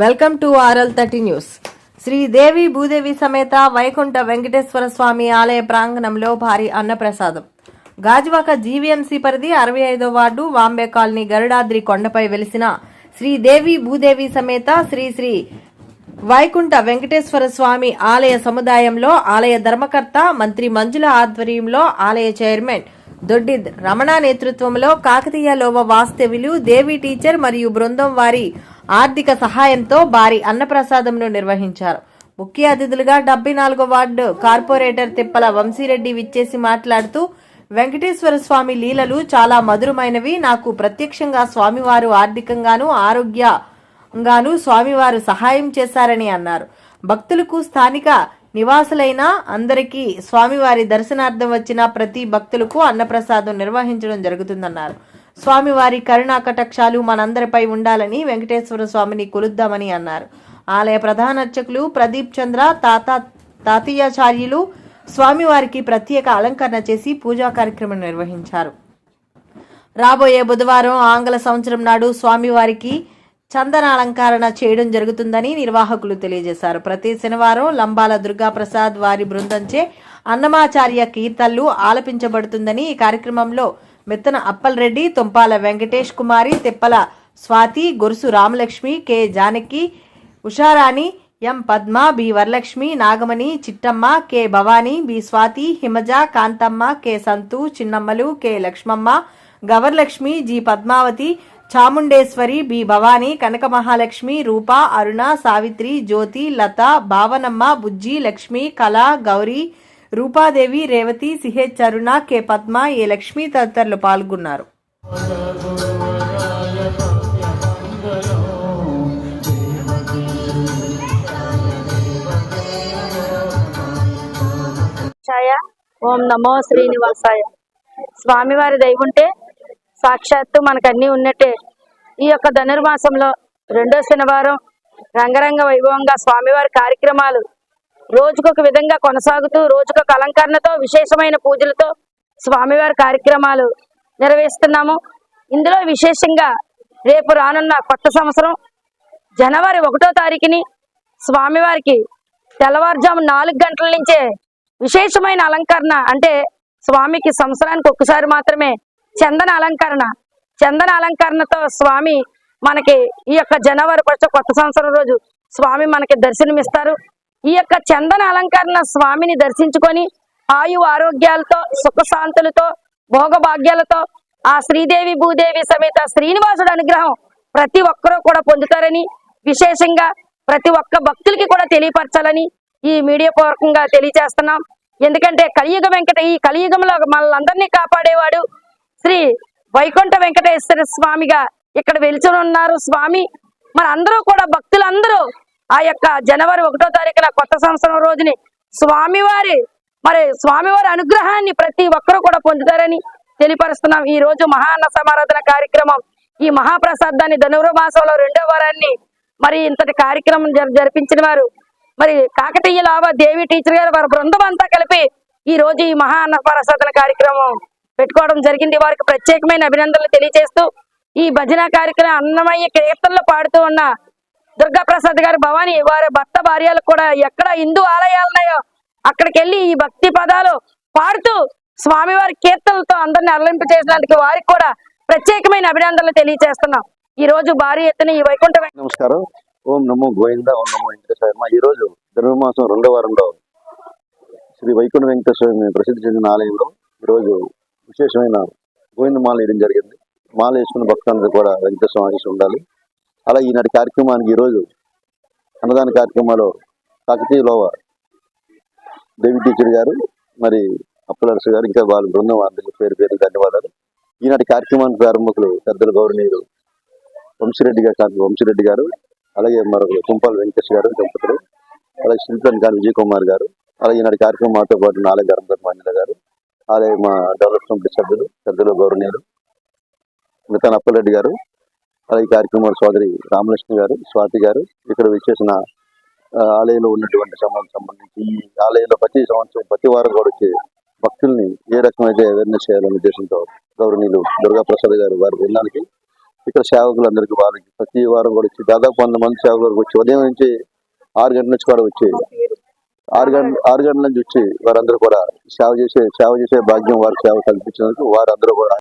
Welcome to RL thirty news. Sridevi Bhudevi సమేత వైకుంఠ వెంకటేశ్వర స్వామి ఆలయ ప్రాంగణంలో భారీ అన్నప్రసాదం. గాజువాక జీవీఎంసీ పరిధి అరవై ఐదో వార్డు వాంబే కాలనీ గరుడాద్రి కొండపై వెలిసిన శ్రీదేవి భూదేవి సమేత శ్రీ శ్రీ వైకుంఠ వెంకటేశ్వర స్వామి ఆలయ సముదాయంలో ఆలయ ధర్మకర్త మంత్రి మంజుల ఆధ్వర్యంలో ఆలయ చైర్మన్ దొడ్డి రమణ నేతృత్వంలో కాకతీయ లోవ వాస్తవ్యులు దేవి టీచర్ మరియు బృందం వారి ఆర్థిక సహాయంతో భారీ అన్నప్రసాదంను నిర్వహించారు. ముఖ్య అతిథులుగా డెబ్బై నాలుగో వార్డు కార్పొరేటర్ తిప్పల వంశీరెడ్డి విచ్చేసి మాట్లాడుతూ వెంకటేశ్వర స్వామి లీలలు చాలా మధురమైనవి. నాకు ప్రత్యక్షంగా స్వామివారు ఆర్థికంగాను ఆరోగ్యంగాను స్వామివారు సహాయం చేశారని అన్నారు. భక్తులకు స్థానిక నివాసులైన అందరికీ స్వామివారి దర్శనార్థం వచ్చిన ప్రతి భక్తులకు అన్నప్రసాదం నిర్వహించడం జరుగుతుందన్నారు. స్వామివారి కరుణా కటాక్షాలు మనందరిపై ఉండాలని వెంకటేశ్వర స్వామిని కొలుద్దామని అన్నారు. ఆలయ ప్రధాన అర్చకులు ప్రదీప్ చంద్ర తాత తాతీయాచార్యులు స్వామివారికి ప్రత్యేక అలంకరణ చేసి పూజా కార్యక్రమం నిర్వహించారు. రాబోయే బుధవారం ఆంగ్ల సంవత్సరం నాడు స్వామివారికి చందన అలంకరణ చేయడం జరుగుతుందని నిర్వాహకులు తెలియజేశారు. ప్రతి శనివారం లంబాల దుర్గాప్రసాద్ వారి బృందంచే అన్నమాచార్య కీర్తనలు ఆలపించబడుతుందని ఈ కార్యక్రమంలో Mettana Appalareddy Tumpala Venkatesh Kumari Tippala Swathi Gorusu Ramalakshmi K Janaki Usharani M Padma B Varalakshmi Nagamani Chittamma K Bhavani B Swathi Himaja Kanthamma K Santhu Chinnammalu K Lakshmamma Gavarlakshmi G Padmavathi Chamundeswari B Bhavani Kanaka Mahalakshmi Roopa Aruna Savitri Jyothi Latha Bhavanamma Bujji Lakshmi Kala Gowri Rupadevi Revathi CH Aruna K Padma A Lakshmi తదితరులు పాల్గొన్నారు. ఓం నమో శ్రీనివాసాయ. స్వామివారి దైవుంటే సాక్షాత్తు మనకు అన్ని ఉన్నట్టే. ఈ యొక్క ధనుర్మాసంలో రెండో శనివారం రంగరంగ వైభవంగా స్వామివారి కార్యక్రమాలు రోజుకొక విధంగా కొనసాగుతూ రోజుకొక అలంకరణతో విశేషమైన పూజలతో స్వామివారి కార్యక్రమాలు నిర్వహిస్తున్నాము. ఇందులో విశేషంగా రేపు రానున్న కొత్త సంవత్సరం జనవరి ఒకటో తారీఖుని స్వామివారికి తెల్లవారుజాము నాలుగు గంటల నుంచే విశేషమైన అలంకరణ అంటే స్వామికి సంవత్సరానికి ఒక్కసారి మాత్రమే చందన అలంకరణ. చందన అలంకరణతో స్వామి మనకి ఈ యొక్క జనవరి ఫస్ట్ కొత్త సంవత్సరం రోజు స్వామి మనకి దర్శనమిస్తారు. ఈ యొక్క చందన అలంకరణ స్వామిని దర్శించుకొని ఆయు ఆరోగ్యాలతో సుఖశాంతులతో భోగభాగ్యాలతో ఆ శ్రీదేవి భూదేవి సమేత శ్రీనివాసుడు అనుగ్రహం ప్రతి ఒక్కరూ కూడా పొందుతారని విశేషంగా ప్రతి ఒక్క భక్తులకి కూడా తెలియపరచాలని ఈ మీడియా పూర్వకంగా తెలియజేస్తున్నాం. ఎందుకంటే కలియుగ వెంకట ఈ కలియుగంలో మనల్ని కాపాడేవాడు శ్రీ వైకుంఠ వెంకటేశ్వర స్వామిగా ఇక్కడ వెలుచుని ఉన్నారు. స్వామి మరి అందరూ కూడా భక్తులందరూ ఆ యొక్క జనవరి ఒకటో తారీఖున కొత్త సంవత్సరం రోజుని స్వామివారి మరి స్వామివారి అనుగ్రహాన్ని ప్రతి ఒక్కరూ కూడా పొందుతారని తెలియపరుస్తున్నాం. ఈ రోజు మహాన్న సమారాధన కార్యక్రమం ఈ మహాప్రసాదాన్ని ధనుర్మాసంలో రెండో వారాన్ని మరి ఇంతటి కార్యక్రమం జరిపించిన వారు. మరి కాకతీయ లాభ దేవి టీచర్ గారు వారి బృందం అంతా కలిపి ఈ రోజు ఈ మహా అన్నప్రసాదన కార్యక్రమం పెట్టుకోవడం జరిగింది. వారికి ప్రత్యేకమైన అభినందనలు తెలియజేస్తూ ఈ భజన కార్యక్రమం అన్నమయ్య కీర్తనలు పాడుతూ ఉన్న దుర్గా ప్రసాద్ గారు భవాని వారి భర్త భార్యలు కూడా ఎక్కడ హిందూ ఆలయాలు ఉన్నాయో అక్కడికి వెళ్ళి ఈ భక్తి పదాలు పాడుతూ స్వామివారి కీర్తనలతో అందరిని అరలింపు చేసినందుకు వారికి కూడా ప్రత్యేకమైన అభినందనలు తెలియజేస్తున్నాం. ఈ రోజు భారీ ఎత్తున ఈ వైకుంఠ నమస్కారం. ఓం నమో గోవింద ఓం నమో వెంకటేశ్వర ఈ రోజు ధనుర్మాసం రెండో వారంలో శ్రీ వైకుంఠ వెంకటేశ్వర ప్రసిద్ధి చెందిన ఆలయంలో ఈరోజు విశేషమైన గోవింద మాల వేయడం జరిగింది. మాల వేసుకున్న భక్తులందరూ కూడా వెంకటేశ్వర ఆశీస్సు ఉండాలి. అలా ఈనాటి కార్యక్రమానికి ఈరోజు అన్నదాన కార్యక్రమాలు కాకతీయలో దేవి టీచర్ గారు మరి అప్పలరసు గారు ఇంకా వాళ్ళ బృందం వారికి పేరు పేరు ధన్యవాదాలు. ఈనాటి కార్యక్రమానికి ప్రారంభకులు పెద్దలు గౌరవనీయులు వంశీరెడ్డి గారు కాదు వంశీరెడ్డి గారు అలాగే మరొక కుంపాల వెంకటేష్ గారు దంపతులు అలాగే శిల్పన్ గారు విజయ్ కుమార్ గారు అలాగే ఈనాటి కార్యక్రమం మాతో పాటు నాలుగు గరంపతి గారు ఆలయ మా డెవలప్మెంట్ కమిటీ సభ్యులు పెద్దలు గౌరవనీయులు మిగతా అప్పలరెడ్డి గారు అలాగే కార్యక్రమాల సోదరి రామలక్ష్మి గారు స్వాతి గారు ఇక్కడ విచ్చేసిన ఆలయంలో ఉన్నటువంటి సంబంధం సంబంధించి ఈ ఆలయంలో ప్రతి సంవత్సరం ప్రతి వారం కూడా వచ్చి భక్తుల్ని ఏ రకమైతే అవేర్నెస్ చేయాలనే ఉద్దేశంతో గౌరవనీయులు దుర్గా ప్రసాద్ గారు వారి బృందానికి ఇక్కడ సేవకులందరికీ వారికి ప్రతి వారం కూడా వచ్చి దాదాపు వంద మంది సేవకులకు వచ్చి ఉదయం నుంచి ఆరు గంటల నుంచి కూడా వచ్చి ఆరు గంటల ఆరు గంటల నుంచి వచ్చి వారందరూ కూడా సేవ చేసే సేవ చేసే భాగ్యం వారికి సేవ కల్పించినందుకు వారందరూ కూడా